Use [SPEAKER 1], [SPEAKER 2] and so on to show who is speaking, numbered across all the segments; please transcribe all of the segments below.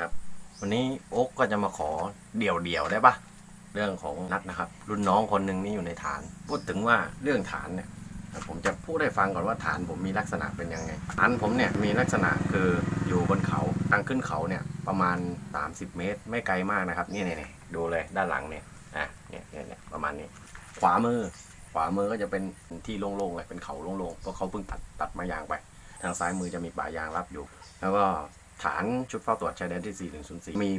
[SPEAKER 1] ครับ วันนี้โอ๊กก็จะมาขอเดี่ยวเดี่ยวๆได้ปะเรื่องของนัดนะครับ รุ่นน้องคนหนึ่งนี่อยู่ในฐาน พูดถึงว่าเรื่องฐานเนี่ยผมจะพูดให้ฟังก่อนว่าฐานผมมีลักษณะเป็นยังไงฐานผมเนี่ยมีลักษณะคืออยู่บนเขาทางขึ้นเขาเนี่ยประมาณ 30 เมตร ไม่ไกลมากนะครับนี่นี่ๆดูเลยด้านหลังเนี่ยอะเนี่ยเนี่ยประมาณนี้ ขวามือ ขวามือก็จะเป็นที่โล่งๆเลยเป็นเขาโล่งๆเพราะเขาเพิ่งตัดตัดไมายางไป ทางซ้ายมือจะมีป่ายางรับอยู่ แล้วก็ ฐานชุดเฝ้าตรวจชายแดนที่ 4104 มี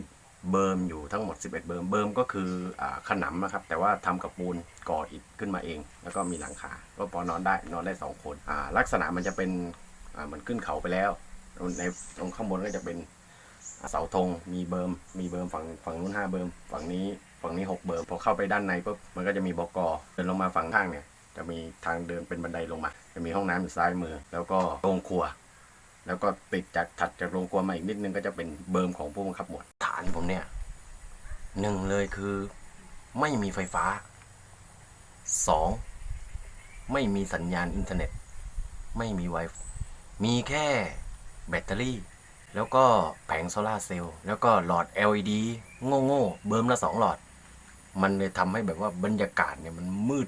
[SPEAKER 1] เบิร์มอยู่ทั้งหมด 11 เบิร์ม เบิร์มก็คืออขนำนะครับ แต่ว่าทำกับปูนก่ออิฐขึ้นมาเอง แล้วก็มีหลังคา ก็พอนอนได้ นอนได้ 2 คน ลักษณะมันจะเป็นเหมือนขึ้นเขาไปแล้ว ในตรงข้างบนก็จะเป็นเสาธง มีเบิร์ม มีเบิร์มฝั่งฝั่งนู้น 5 เบิร์ม ฝั่งนี้ ฝั่งนี้ 6 เบิร์ม พอเข้าไปด้านในปุ๊บ มันก็จะมีบกเดินลงมาฝั่งข้างเนี่ย จะมีทางเดินเป็นบันไดลงมา จะมีห้องน้ำอยู่ซ้ายมือ แล้วก็โรงครัว แล้วก็ติดจากถัดจากโรงครัวมาอีกนิดนึงก็จะเป็นเบิร์มของผู้บังคับหมวดฐานผมเนี่ยหนึ่งเลยคือไม่มีไฟฟ้าสองไม่มีสัญญาณอินเทอร์เน็ต ไม่มีไวฟมีแค่แบตเตอรี่ แล้วก็แผงโซลาเซลล์แล้วก็หลอด LED โง่โง่เบิร์มละสองหลอด มันเลยทำให้แบบว่าบรรยากาศเนี่ยมันมืด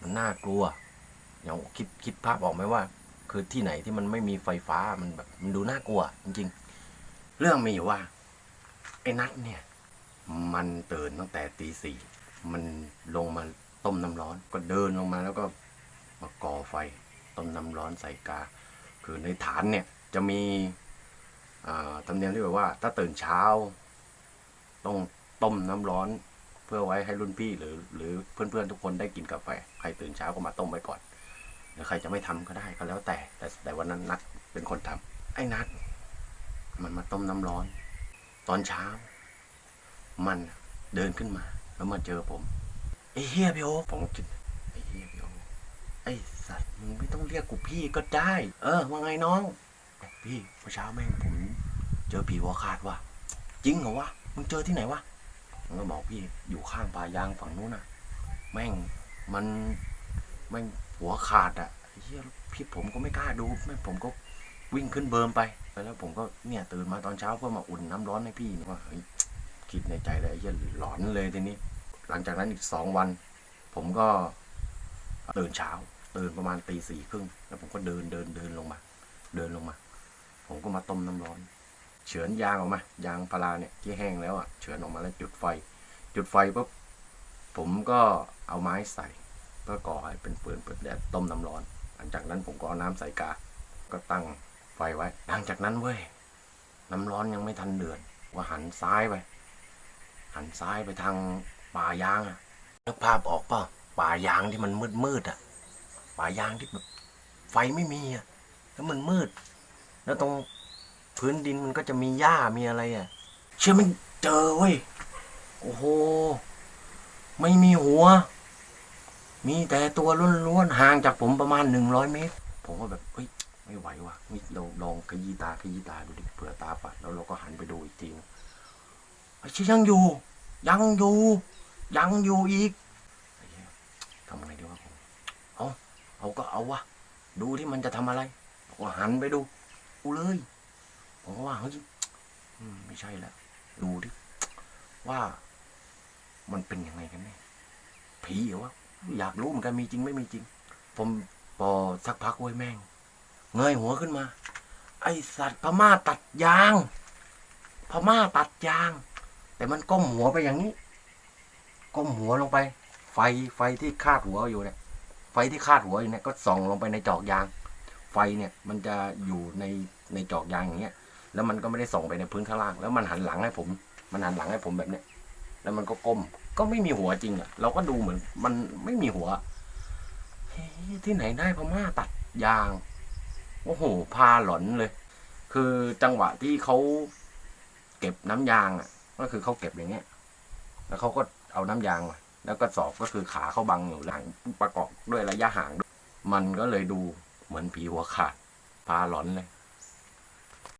[SPEAKER 1] มันน่ากลัวอย่างคิดคิดภาพออกไหมว่า คือที่ไหนที่มันไม่มีไฟฟ้ามันแบบมันดูน่ากลัว จริงๆ เรื่องมีอยู่ว่าไอ้นัทเนี่ย มันตื่นตั้งแต่ตีสี่มันลงมาต้มน้ำร้อน ก็เดินลงมาแล้วก็มาก่อไฟต้มน้ำร้อนใส่กา คือในฐานเนี่ยจะมีธรรมเนียมที่แบบว่า ถ้าตื่นเช้า ต้องต้มน้ำร้อน เพื่อไว้ให้รุ่นพี่หรือ หรือเพื่อนๆทุกคนได้กินกาแฟใครตื่นเช้าก็มาต้มไว้ก่อน หรือใครจะไม่ทำก็ได้ก็แล้วแต่ แต่แต่วันนั้นนัดเป็นคนทำไอ้นัด มันมาต้มน้ำร้อน ตอนเช้า มันเดินขึ้นมา แล้วมาเจอผมไอ้เฮียพี่โอผมคิดไอ้เฮียพี่โอไอ้สัตว์มึงไม่ต้องเรียกกูพี่ก็ได้ เออว่าไงน้อง พี่เมื่อเช้าแม่งผมเจอผีวัวขาดว่ะจริงเหรอวะมึงเจอที่ไหนวะมันก็บอกพี่อยู่ข้างป่ายางฝั่งนู้นน่ะ แม่งมัน แม่งหัวขาดอะเฮียพี่ผมก็ไม่กล้าดูแม่ผมก็วิ่งขึ้นเบิร์มไป แล้วผมก็เนี่ยตื่นมาตอนเช้าเพื่อมาอุ่นน้ำร้อนให้พี่ว่าเฮ้ยคิดในใจเลยไอ้เฮียหลอนเลยทีนี้ หลังจากนั้นอีกสองวัน ผมก็ตื่นเช้า ตื่นประมาณตีสี่ครึ่งแล้วผมก็เดินเดินเดินลงมา เดินลงมา ผมก็มาต้มน้ำร้อน เฉือนยางออกมา ยางพาราเนี่ยที่แห้งแล้วอะเฉือนออกมาแล้วจุดไฟ จุดไฟปุ๊บผมก็เอาไม้ใส่ เพื่อก่อให้เป็นฟืนเปิดแดดต้มน้ำร้อน หลังจากนั้นผมก็เอาน้ำใส่กา ก็ตั้งไฟไว้ หลังจากนั้นเว้ย น้ำร้อนยังไม่ทันเดือดว่าหันซ้ายไป หันซ้ายไปทางป่ายางอะนึกภาพออกเปล่าป่ายางที่มันมืดมืดอะป่ายางที่แบบไฟไม่มีอะแล้วมันมืด แล้วตรงพื้นดินมันก็จะมีหญ้ามีอะไรอะเชื่อมันเจอเว้ยโอ้โห ไม่มีหัว มีแต่ตัวล้วนๆห่างจากผมประมาณหนึ่งร้อยเมตร ผมก็แบบเฮ้ยไม่ไหวว่ะเราลองขยี้ตาขยี้ตาดูดิเผื่อตาปัดแล้วเราก็หันไปดูอีกทีนึงไอ้ชี่ยยังอยู่ ยังอยู่ ยังอยู่อีกทำไงดีวะผมเอาเอาก็เอาวะดูที่มันจะทำอะไรผมก็หันไปดูดูเลยผมก็ว่าเฮ้ยไม่ใช่แล้วดูดิว่ามันเป็นยังไงกันแน่ผีเหรอวะ อยากรู้เหมือนกันมีจริงไม่มีจริง ผมพอสักพักเว้ยแม่ง เงยหัวขึ้นมา ไอสัตว์พม่าตัดยางพม่าตัดยาง แต่มันก้มหัวไปอย่างนี้ ก้มหัวลงไป ไฟไฟที่คาดหัวอยู่เนี่ย ไฟที่คาดหัวอยู่เนี่ยก็ส่องลงไปในจอกยาง ไฟเนี่ยมันจะอยู่ในในจอกยางอย่างเงี้ย แล้วมันก็ไม่ได้ส่องไปในพื้นข้างล่าง แล้วมันหันหลังให้ผม มันหันหลังให้ผมแบบเนี้ย แล้วมันก็ก้ม ก็ไม่มีหัวจริงอะเราก็ดูเหมือน มันไม่มีหัวเฮ้ยที่ไหนได้พม่าตัดยางโอ้โหพาหลอนเลย คือจังหวะที่เขาเก็บน้ำยางอะ ก็คือเขาเก็บอย่างเงี้ย แล้วเขาก็เอาน้ำยางมาแล้วก็สอบก็คือขาเขาบังอยู่หลังประกอบด้วยระยะห่าง มันก็เลยดูเหมือนผีหัวขาดพาหลอนเลย